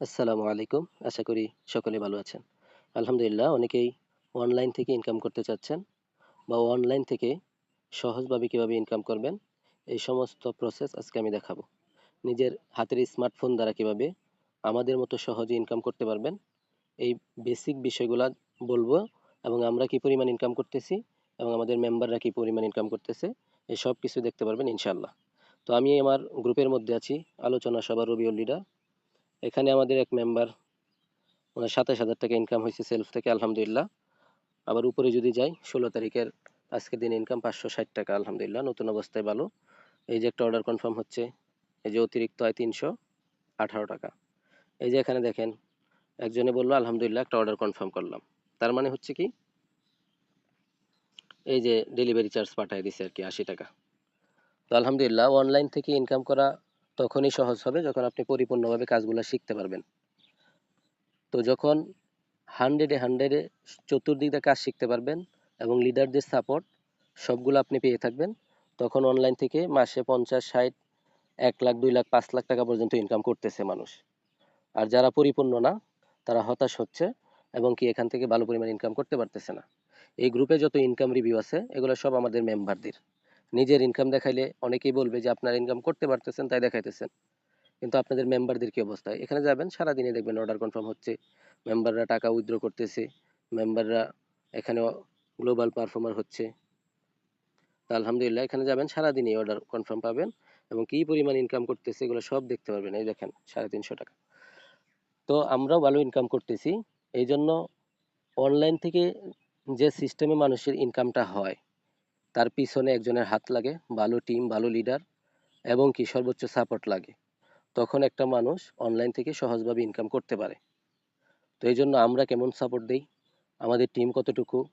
আসসালামু আলাইকুম। আশা করি সকলে ভালো আছেন। আলহামদুলিল্লাহ, অনেকেই অনলাইন থেকে ইনকাম করতে চাচ্ছেন বা অনলাইন থেকে সহজভাবে কীভাবে ইনকাম করবেন, এই সমস্ত প্রসেস আজকে আমি দেখাবো। নিজের হাতের স্মার্টফোন দ্বারা কীভাবে আমাদের মতো সহজে ইনকাম করতে পারবেন, এই বেসিক বিষয়গুলো বলব এবং আমরা কি পরিমাণ ইনকাম করতেছি এবং আমাদের মেম্বাররা কি পরিমাণ ইনকাম করতেছে, এই সব কিছু দেখতে পারবেন ইনশাল্লাহ তো আমি আমার গ্রুপের মধ্যে আছি, আলোচনা সভা রবিউল লিডার এখানে আমাদের এক মেম্বার ওনার সাতাশ হাজার টাকা ইনকাম হয়েছে সেলফ থেকে, আলহামদুলিল্লাহ। আবার উপরে যদি যাই, ষোলো তারিখের আজকের দিন ইনকাম পাঁচশো ষাট টাকা, আলহামদুলিল্লাহ। নতুন অবস্থায় ভালো। এই যে একটা অর্ডার কনফার্ম হচ্ছে, এই যে অতিরিক্ত আয় তিনশো আঠারো টাকা। এই যে এখানে দেখেন, একজনে বলল, আলহামদুলিল্লাহ, একটা অর্ডার কনফার্ম করলাম। তার মানে হচ্ছে কি, এই যে ডেলিভারি চার্জ পাঠিয়ে দিছে আর কি, আশি টাকা। তো আলহামদুলিল্লাহ অনলাইন থেকে ইনকাম করা তখনই সহজ হবে যখন আপনি পরিপূর্ণভাবে কাজগুলো শিখতে পারবেন। তো যখন হান্ড্রেডে হান্ড্রেডে চতুর্দিক দিয়ে কাজ শিখতে পারবেন এবং লিডারদের সাপোর্ট সবগুলো আপনি পেয়ে থাকবেন, তখন অনলাইন থেকে মাসে পঞ্চাশ, ষাট, এক লাখ, দুই লাখ, পাঁচ লাখ টাকা পর্যন্ত ইনকাম করতেছে মানুষ। আর যারা পরিপূর্ণ না, তারা হতাশ হচ্ছে এবং কি এখান থেকে ভালো পরিমাণ ইনকাম করতে পারতেছে না। এই গ্রুপে যত ইনকাম রিভিউ আছে, এগুলো সব আমাদের মেম্বারদের নিজের ইনকাম দেখাইলে অনেকেই বলবে যে, আপনার ইনকাম করতে পারতেছেন, তাই দেখাইতেছেন। কিন্তু আপনাদের মেম্বারদের কি অবস্থা? এখানে যাবেন সারাদিনে দেখবেন অর্ডার কনফার্ম হচ্ছে মেম্বাররা টাকা উইথড্র করতেছে মেম্বাররা এখানে গ্লোবাল পারফর্মার হচ্ছে। তা আলহামদুলিল্লাহ, এখানে যাবেন, সারাদিনই অর্ডার কনফার্ম পাবেন এবং কি পরিমাণ ইনকাম করতেছে, এগুলো সব দেখতে পারবেন। এই দেখেন, সাড়ে তিনশো টাকা। তো আমরাও ভালো ইনকাম করতেছি এই জন্য অনলাইন থেকে যে সিস্টেমে মানুষের ইনকামটা হয় তার পিছনে একজনের হাত লাগে, ভালো টিম ভালো লিডার এবং কি সর্বোচ্চ সাপোর্ট লাগে। তখন একটা মানুষ অনলাইন থেকে সহজভাবে ইনকাম করতে পারে। তো এই জন্য আমরা কেমন সাপোর্ট দেই? আমাদের টিম কতটুকু?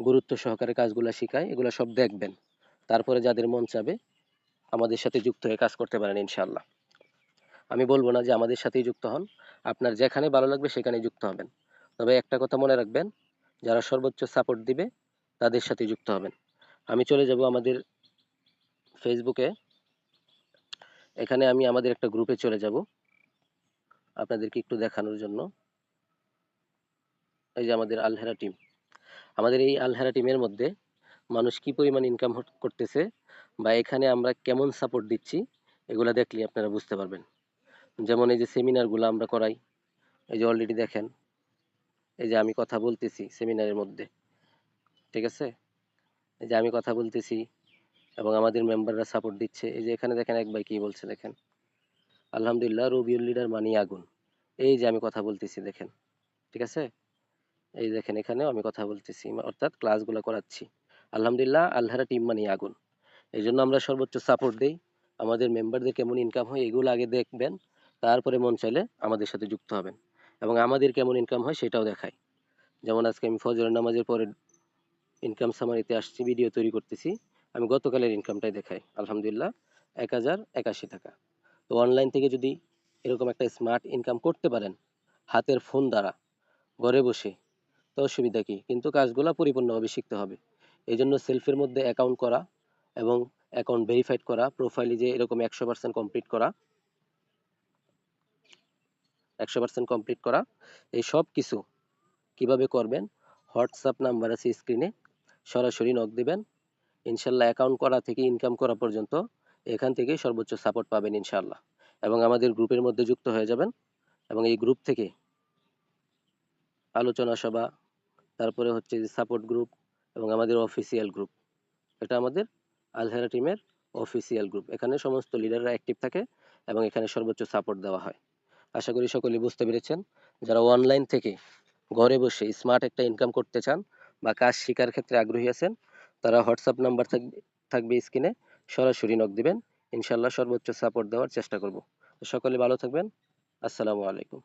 গুরুত্ব সহকারে কাজগুলো শেখায়, এগুলো সব দেখবেন। তারপরে যাদের মন চাবে, আমাদের সাথে যুক্ত হয়ে কাজ করতে পারেন ইনশাল্লাহ আমি বলব না যে আমাদের সাথেই যুক্ত হন, আপনার যেখানে ভালো লাগবে সেখানে যুক্ত হবেন। তবে একটা কথা মনে রাখবেন, যারা সর্বোচ্চ সাপোর্ট দিবে, তাদের সাথে যুক্ত হবেন। আমি চলে যাব আমাদের ফেসবুকে এখানে আমি আমাদের একটা গ্রুপে চলে যাব। আপনাদেরকে একটু দেখানোর জন্য। এই যে আমাদের আলহেরা টিম আমাদের এই আলহেরা টিমের মধ্যে মানুষ কি পরিমাণ ইনকাম করতেছে বা এখানে আমরা কেমন সাপোর্ট দিচ্ছি, এগুলা দেখলে আপনারা বুঝতে পারবেন। যেমন এই যে সেমিনারগুলো আমরা করাই। এই যে অলরেডি দেখেন। এই যে আমি কথা বলতেছি সেমিনারের মধ্যে। ঠিক আছে? এই যে আমি কথা বলতেছি এবং আমাদের মেম্বাররা সাপোর্ট দিচ্ছে। এই যে এখানে দেখেন এক ভাই কি বলছে দেখেন। আলহামদুলিল্লাহ রবিউল লিডার মানি আগুন। এই যে আমি কথা বলতেছি দেখেন। ঠিক আছে? এই দেখেন এখানেও আমি কথা বলতেছি, অর্থাৎ ক্লাসগুলো করাচ্ছি। আলহামদুলিল্লাহ আল্লাহরা টিম মানি আগুন। এই জন্য আমরা সর্বোচ্চ সাপোর্ট দিই। আমাদের মেম্বারদের কেমন ইনকাম হয় এগুলো আগে দেখবেন। তারপরে মন চাইলে আমাদের সাথে যুক্ত হবেন। এবং আমাদের কেমন ইনকাম হয় সেটাও দেখাই। যেমন আজকে আমি ফজরের নামাজের পরে ইনকাম সামারিতে আসছি ভিডিও তৈরি করতেছি। আমি গতকালের ইনকামটাই দেখাই, আলহামদুলিল্লাহ, এক হাজার একাশি টাকা। তো অনলাইন থেকে যদি এরকম একটা স্মার্ট ইনকাম করতে পারেন, হাতের ফোন দ্বারা, ঘরে বসে, তো অসুবিধা কি? কিন্তু কাজগুলো পরিপূর্ণভাবে শিখতে হবে। এই জন্য সেলফের মধ্যে অ্যাকাউন্ট করা এবং অ্যাকাউন্ট ভেরিফাইড করা প্রোফাইলে যে এরকম একশো পার্সেন্ট কমপ্লিট করা, একশো পার্সেন্ট কমপ্লিট করা, এই সব কিছু কীভাবে করবেন? হোয়াটসঅ্যাপ নাম্বার আছে স্ক্রিনে সরাসরি নক দিবেন। ইনশাল্লাহ অ্যাকাউন্ট করা থেকে ইনকাম করা পর্যন্ত এখান থেকে সর্বোচ্চ সাপোর্ট পাবেন ইনশাল্লাহ। এবং আমাদের গ্রুপের মধ্যে যুক্ত হয়ে যাবেন এবং এই গ্রুপ থেকে আলোচনা সভা, তারপরে হচ্ছে যে সাপোর্ট গ্রুপ এবং আমাদের অফিসিয়াল গ্রুপ এটা আমাদের আলহেরা টিমের অফিসিয়াল গ্রুপ এখানে সমস্ত লিডাররা অ্যাক্টিভ থাকে এবং এখানে সর্বোচ্চ সাপোর্ট দেওয়া হয়। আশা করি সকলে বুঝতে পেরেছেন। যারা অনলাইন থেকে ঘরে বসে স্মার্ট একটা ইনকাম করতে চান বা কাজ শেখার ক্ষেত্রে আগ্রহী আছেন, তারা হোয়াটসঅ্যাপ নাম্বার থাকবে থাকবে স্ক্রিনে, সরাসরি নক দিবেন ইনশাল্লাহ সর্বোচ্চ সাপোর্ট দেওয়ার চেষ্টা করব। সকলে ভালো থাকবেন, আসসালামু আলাইকুম।